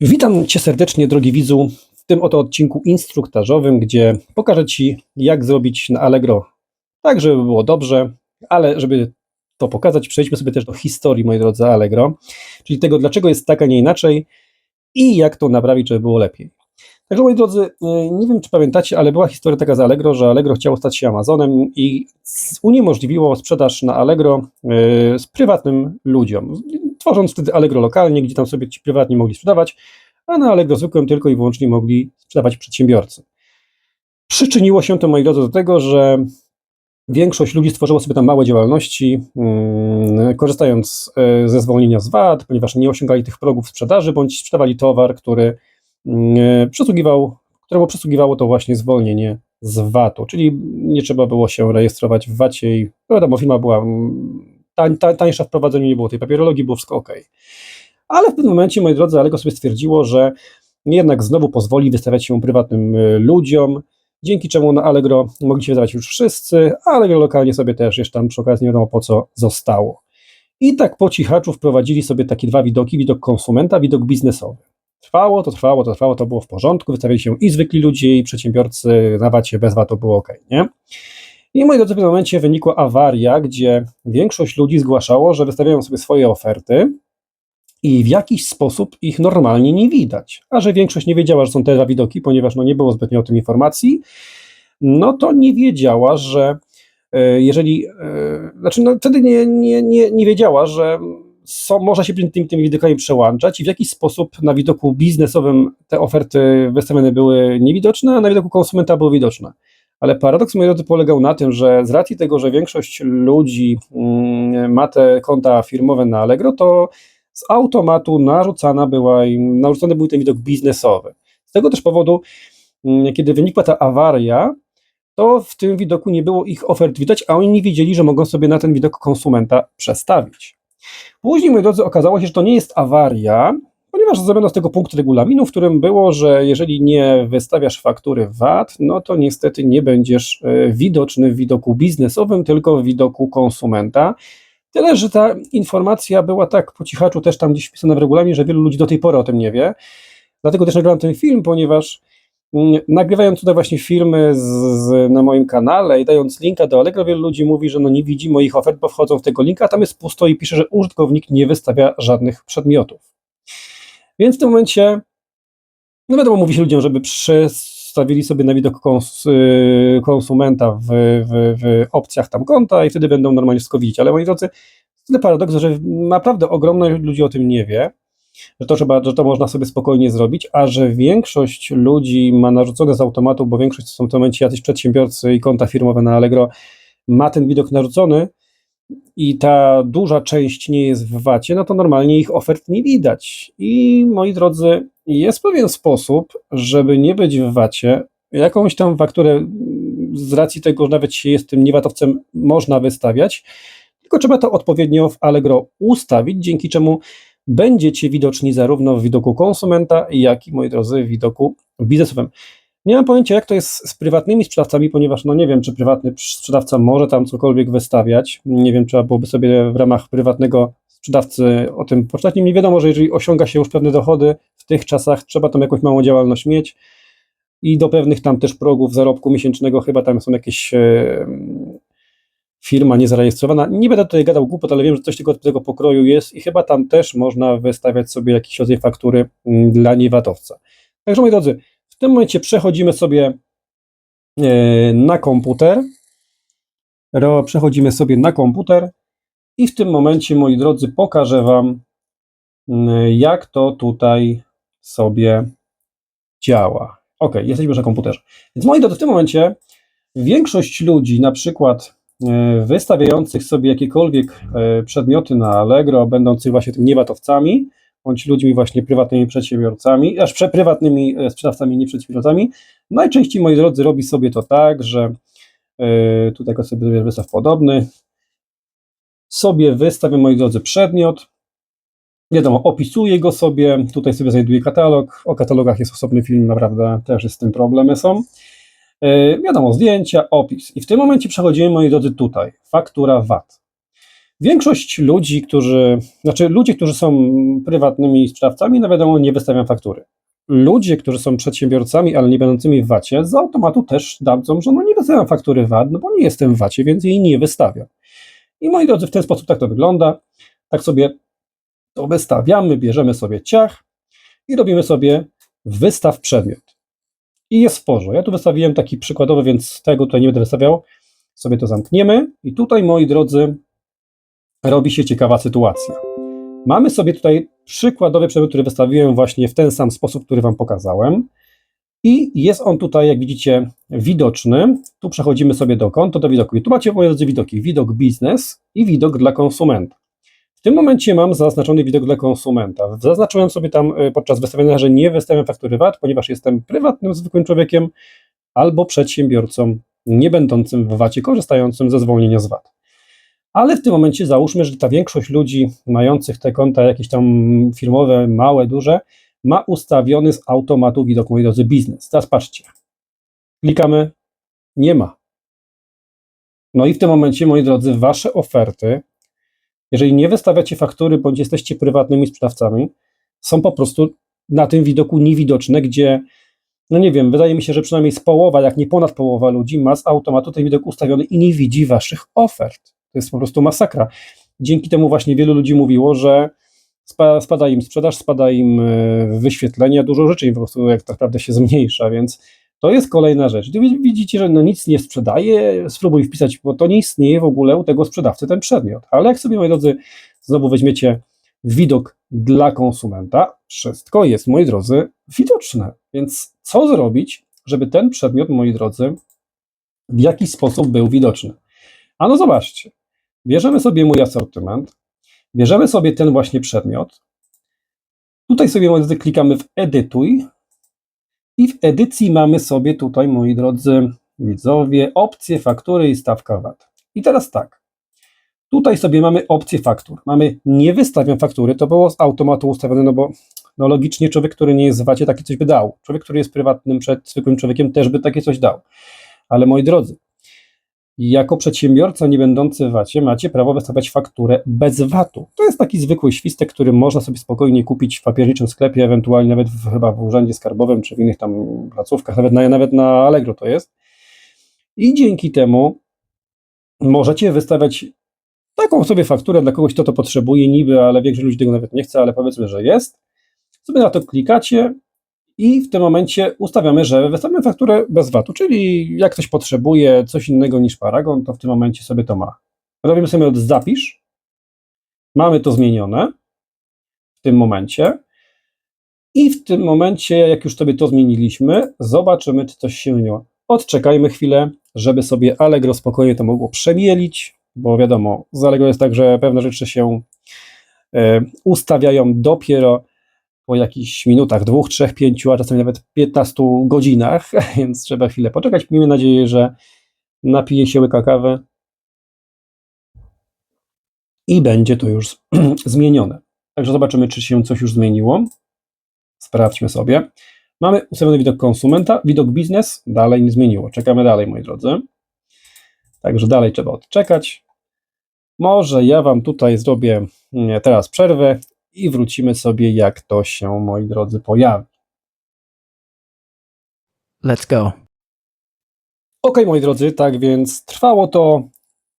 Witam Cię serdecznie, drogi widzu, w tym oto odcinku instruktażowym, gdzie pokażę Ci, jak zrobić na Allegro tak, żeby było dobrze, ale żeby to pokazać, przejdźmy sobie też do historii, moi drodzy, Allegro, czyli tego, dlaczego jest tak, a nie inaczej i jak to naprawić, żeby było lepiej. Także, moi drodzy, e, nie wiem, czy pamiętacie, ale była historia taka z Allegro, że Allegro chciało stać się Amazonem i uniemożliwiło sprzedaż na Allegro e, z prywatnym ludziom, tworząc wtedy Allegro lokalnie, gdzie tam sobie ci prywatni mogli sprzedawać, a na Allegro zwykłym tylko i wyłącznie mogli sprzedawać przedsiębiorcy. Przyczyniło się to, moi drodzy, do tego, że większość ludzi stworzyło sobie tam małe działalności, mm, korzystając e, ze zwolnienia z VAT, ponieważ nie osiągali tych progów sprzedaży, bądź sprzedawali towar, który mm, przysługiwał, któremu przysługiwało to właśnie zwolnienie z VAT-u, czyli nie trzeba było się rejestrować w VAT-ie i wiadomo, firma była mm, tań, tań, tańsza w nie było tej papierologii, było wszystko ok. Ale w pewnym momencie, moi drodzy, Alego sobie stwierdziło, że jednak znowu pozwoli wystawiać się prywatnym y, ludziom, dzięki czemu na Allegro mogli się wydawać już wszyscy, a Allegro lokalnie sobie też jeszcze tam przy okazji nie wiadomo po co zostało. I tak po cichaczu wprowadzili sobie takie dwa widoki, widok konsumenta, widok biznesowy. Trwało, to trwało, to trwało, to było w porządku, wystawiali się i zwykli ludzie, i przedsiębiorcy, na wacie bez VAT-u było ok, nie? I moi drodzy, w pewnym momencie wynikła awaria, gdzie większość ludzi zgłaszało, że wystawiają sobie swoje oferty i w jakiś sposób ich normalnie nie widać. A że większość nie wiedziała, że są te widoki, ponieważ no, nie było zbytnio o tym informacji, no to nie wiedziała, że e, jeżeli, e, znaczy no, wtedy nie, nie, nie, nie wiedziała, że są, można się tymi, tymi widokami przełączać i w jakiś sposób na widoku biznesowym te oferty wystawione były niewidoczne, a na widoku konsumenta były widoczne. Ale paradoks, moi drodzy, polegał na tym, że z racji tego, że większość ludzi mm, ma te konta firmowe na Allegro, to z automatu narzucana była im, narzucony był ten widok biznesowy. Z tego też powodu, mm, kiedy wynikła ta awaria, to w tym widoku nie było ich ofert widać, a oni nie wiedzieli, że mogą sobie na ten widok konsumenta przestawić. Później, moi drodzy, okazało się, że to nie jest awaria, ponieważ zrobiono z tego punkt regulaminu, w którym było, że jeżeli nie wystawiasz faktury VAT, no to niestety nie będziesz e, widoczny w widoku biznesowym, tylko w widoku konsumenta. Tyle, że ta informacja była tak po cichaczu też tam gdzieś wpisana w regulaminie, że wielu ludzi do tej pory o tym nie wie. Dlatego też nagrałem ten film, ponieważ mm, nagrywając tutaj właśnie filmy z, z, na moim kanale i dając linka do Allegro, wielu ludzi mówi, że no nie widzi moich ofert, bo wchodzą w tego linka, a tam jest pusto i pisze, że użytkownik nie wystawia żadnych przedmiotów. Więc w tym momencie, no wiadomo, mówi się ludziom, żeby przestawili sobie na widok kons y, konsumenta w, w, w, opcjach tam konta i wtedy będą normalnie wszystko widzieć. Ale moi drodzy, tyle paradoks, że naprawdę ogromna ludzi o tym nie wie, że to, trzeba, że to można sobie spokojnie zrobić, a że większość ludzi ma narzucone z automatu, bo większość są w tym momencie jacyś przedsiębiorcy i konta firmowe na Allegro, ma ten widok narzucony, i ta duża część nie jest w VAT-ie, no to normalnie ich ofert nie widać. I moi drodzy, jest pewien sposób, żeby nie być w VAT-ie, jakąś tam fakturę z racji tego, że nawet się jest tym niewatowcem, można wystawiać, tylko trzeba to odpowiednio w Allegro ustawić, dzięki czemu będziecie widoczni zarówno w widoku konsumenta, jak i, moi drodzy, w widoku biznesowym. Nie mam pojęcia, jak to jest z prywatnymi sprzedawcami, ponieważ no nie wiem, czy prywatny sprzedawca może tam cokolwiek wystawiać. Nie wiem, trzeba byłoby sobie w ramach prywatnego sprzedawcy o tym poczytać. Nie wiadomo, że jeżeli osiąga się już pewne dochody w tych czasach, trzeba tam jakąś małą działalność mieć i do pewnych tam też progów zarobku miesięcznego chyba tam są jakieś e, firma niezarejestrowana. Nie będę tutaj gadał głupot, ale wiem, że coś tego, tego pokroju jest i chyba tam też można wystawiać sobie jakieś rodzaj faktury mm, dla niewatowca. Także moi drodzy, tym momencie przechodzimy sobie e, na komputer. Przechodzimy sobie na komputer i w tym momencie, moi drodzy, pokażę Wam, jak to tutaj sobie działa. Ok, jesteśmy już na komputerze. Więc moi drodzy, w tym momencie większość ludzi, na przykład e, wystawiających sobie jakiekolwiek e, przedmioty na Allegro, będących właśnie tym niewatowcami, bądź ludźmi właśnie prywatnymi przedsiębiorcami, aż prywatnymi e, sprzedawcami, nie przedsiębiorcami. Najczęściej, moi drodzy, robi sobie to tak, że yy, tutaj sobie wystaw podobny, sobie wystawię, moi drodzy, przedmiot, wiadomo, opisuję go sobie, tutaj sobie znajduję katalog, o katalogach jest osobny film, naprawdę też jest z tym problemy są. Yy, wiadomo, zdjęcia, opis. I w tym momencie przechodzimy, moi drodzy, tutaj, faktura VAT. Większość ludzi, którzy, znaczy ludzie, którzy są prywatnymi sprzedawcami, no wiadomo, nie wystawiają faktury. Ludzie, którzy są przedsiębiorcami, ale nie będącymi w VAT-ie, z automatu też dadzą, że no nie wystawiam faktury VAT, no bo nie jestem w VAT-ie, więc jej nie wystawiam. I moi drodzy, w ten sposób tak to wygląda. Tak sobie to wystawiamy, bierzemy sobie ciach i robimy sobie wystaw przedmiot. I jest w. Ja tu wystawiłem taki przykładowy, więc tego tutaj nie będę wystawiał. Sobie to zamkniemy. I tutaj, moi drodzy, robi się ciekawa sytuacja. Mamy sobie tutaj przykładowy przedmiot, który wystawiłem właśnie w ten sam sposób, który Wam pokazałem. I jest on tutaj, jak widzicie, widoczny. Tu przechodzimy sobie do konto, do widoku. I tu macie, moi drodzy, widoki. Widok biznes i widok dla konsumenta. W tym momencie mam zaznaczony widok dla konsumenta. Zaznaczyłem sobie tam y, podczas wystawiania, że nie wystawiam faktury VAT, ponieważ jestem prywatnym, zwykłym człowiekiem albo przedsiębiorcą nie będącym w VAT-ie, korzystającym ze zwolnienia z VAT. Ale w tym momencie załóżmy, że ta większość ludzi mających te konta jakieś tam firmowe, małe, duże, ma ustawiony z automatu widok, moi drodzy, biznes. Teraz patrzcie. Klikamy, nie ma. No i w tym momencie, moi drodzy, wasze oferty, jeżeli nie wystawiacie faktury, bądź jesteście prywatnymi sprzedawcami, są po prostu na tym widoku niewidoczne, gdzie, no nie wiem, wydaje mi się, że przynajmniej z połowa, jak nie ponad połowa ludzi ma z automatu ten widok ustawiony i nie widzi waszych ofert. To jest po prostu masakra. Dzięki temu właśnie wielu ludzi mówiło, że spada im sprzedaż, spada im e, wyświetlenia, dużo rzeczy po prostu jak tak naprawdę się zmniejsza, więc to jest kolejna rzecz. Gdy widzicie, że no nic nie sprzedaje, spróbuj wpisać, bo to nie istnieje w ogóle u tego sprzedawcy ten przedmiot. Ale jak sobie, moi drodzy, znowu weźmiecie widok dla konsumenta, wszystko jest, moi drodzy, widoczne. Więc co zrobić, żeby ten przedmiot, moi drodzy, w jakiś sposób był widoczny? A no zobaczcie, bierzemy sobie mój asortyment, bierzemy sobie ten właśnie przedmiot, tutaj sobie, moi drodzy, klikamy w edytuj i w edycji mamy sobie tutaj, moi drodzy widzowie, opcję faktury i stawka VAT. I teraz tak, tutaj sobie mamy opcję faktur. Mamy nie wystawiam faktury, to było z automatu ustawione, no bo no logicznie człowiek, który nie jest w VAT-ie, takie coś by dał. Człowiek, który jest prywatnym, przed zwykłym człowiekiem też by takie coś dał. Ale moi drodzy, jako przedsiębiorca nie będący VAT-ie macie prawo wystawiać fakturę bez VAT-u. To jest taki zwykły świstek, który można sobie spokojnie kupić w papierniczym sklepie, ewentualnie nawet w, chyba w urzędzie skarbowym czy w innych tam placówkach, nawet na, nawet na Allegro to jest. I dzięki temu możecie wystawiać taką sobie fakturę dla kogoś, kto to potrzebuje niby, ale większość ludzi tego nawet nie chce, ale powiedzmy, że jest. Sobie na to klikacie i w tym momencie ustawiamy, że wystawiamy fakturę bez VAT-u, czyli jak ktoś potrzebuje coś innego niż paragon, to w tym momencie sobie to ma. Robimy sobie od zapisz, mamy to zmienione w tym momencie i w tym momencie, jak już sobie to zmieniliśmy, zobaczymy, czy coś się zmieniło. Odczekajmy chwilę, żeby sobie Allegro spokojnie to mogło przemielić, bo wiadomo, z Allegro jest tak, że pewne rzeczy się e, ustawiają dopiero po jakichś minutach, dwóch, trzech, pięciu, a czasami nawet 15 godzinach, więc trzeba chwilę poczekać. Miejmy nadzieję, że napije się łyka kawy i będzie to już zmienione. Także zobaczymy, czy się coś już zmieniło. Sprawdźmy sobie. Mamy ustawiony widok konsumenta, widok biznes, dalej nie zmieniło. Czekamy dalej, moi drodzy. Także dalej trzeba odczekać. Może ja Wam tutaj zrobię mm, teraz przerwę i wrócimy sobie, jak to się, moi drodzy, pojawi. Let's go. Ok, moi drodzy, tak więc trwało to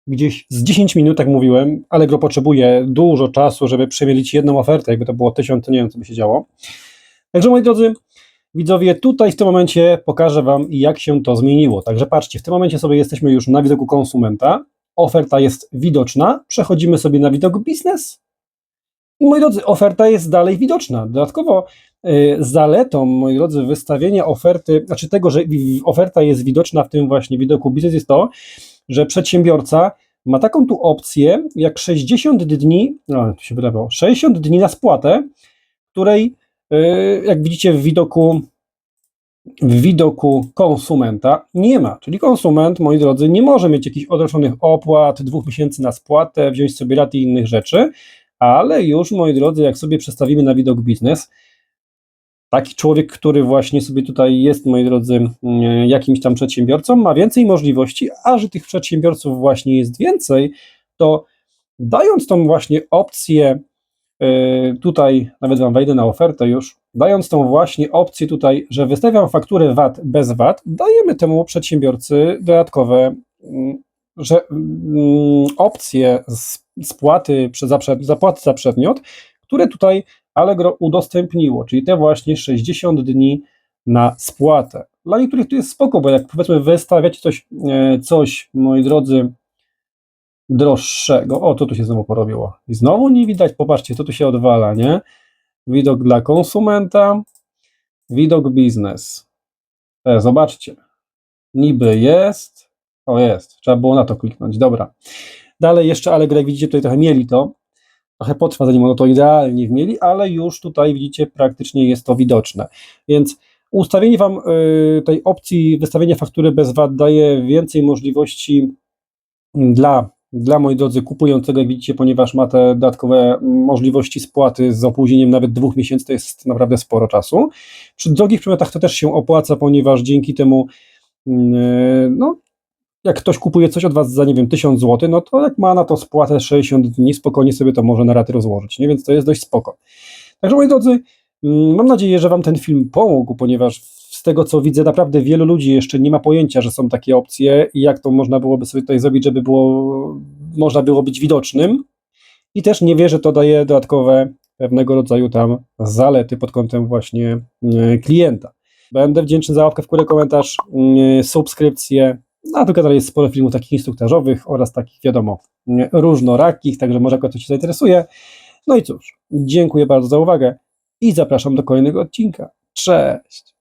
gdzieś z 10 minut, jak mówiłem. Allegro potrzebuje dużo czasu, żeby przemielić jedną ofertę. Jakby to było 1000, to nie wiem, co by się działo. Także, moi drodzy, widzowie, tutaj w tym momencie pokażę Wam, jak się to zmieniło. Także patrzcie, w tym momencie sobie jesteśmy już na widoku konsumenta. Oferta jest widoczna. Przechodzimy sobie na widok biznes. I moi drodzy, oferta jest dalej widoczna. Dodatkowo y, zaletą, moi drodzy, wystawienia oferty, znaczy tego, że oferta jest widoczna w tym właśnie widoku biznes jest to, że przedsiębiorca ma taką tu opcję jak 60 dni, no to się wydawało, 60 dni na spłatę, której y, jak widzicie w widoku w widoku konsumenta nie ma. Czyli konsument, moi drodzy, nie może mieć jakichś odroczonych opłat, dwóch miesięcy na spłatę, wziąć sobie rat i innych rzeczy, ale już, moi drodzy, jak sobie przestawimy na widok biznes, taki człowiek, który właśnie sobie tutaj jest, moi drodzy, mm, jakimś tam przedsiębiorcą, ma więcej możliwości, a że tych przedsiębiorców właśnie jest więcej, to dając tą właśnie opcję, yy, tutaj nawet Wam wejdę na ofertę już, dając tą właśnie opcję tutaj, że wystawiam fakturę VAT bez VAT, dajemy temu przedsiębiorcy dodatkowe, mm, że mm, opcje spłaty zapłaty za przedmiot, które tutaj Allegro udostępniło, czyli te właśnie 60 dni na spłatę. Dla niektórych to jest spoko, bo jak powiedzmy wystawiacie coś, e, coś moi drodzy, droższego. O, to tu się znowu porobiło. I znowu nie widać, popatrzcie, co tu się odwala, nie? Widok dla konsumenta, widok biznes. E, zobaczcie. Niby jest. O, jest. Trzeba było na to kliknąć. Dobra. Dalej jeszcze Allegro, jak widzicie, tutaj trochę mieli to. Trochę potrwa, zanim ono to idealnie wmieli, ale już tutaj widzicie, praktycznie jest to widoczne. Więc ustawienie Wam y, tej opcji wystawienia faktury bez VAT daje więcej możliwości dla, dla moi drodzy kupującego, jak widzicie, ponieważ ma te dodatkowe możliwości spłaty z opóźnieniem nawet dwóch miesięcy, to jest naprawdę sporo czasu. Przy drogich przedmiotach to też się opłaca, ponieważ dzięki temu mm, no, jak ktoś kupuje coś od Was za, nie wiem, 1000 zł, no to jak ma na to spłatę 60 dni, spokojnie sobie to może na raty rozłożyć, nie? więc to jest dość spoko. Także moi drodzy, mm, mam nadzieję, że Wam ten film pomógł, ponieważ z tego co widzę, naprawdę wielu ludzi jeszcze nie ma pojęcia, że są takie opcje i jak to można byłoby sobie tutaj zrobić, żeby było, można było być widocznym i też nie wie, że to daje dodatkowe pewnego rodzaju tam zalety pod kątem właśnie e, klienta. Będę wdzięczny za łapkę w górę, komentarz, mm, subskrypcję. Na tym kanale jest sporo filmów takich instruktażowych oraz takich, wiadomo, różnorakich, także może kogoś coś zainteresuje. No i cóż, dziękuję bardzo za uwagę i zapraszam do kolejnego odcinka. Cześć!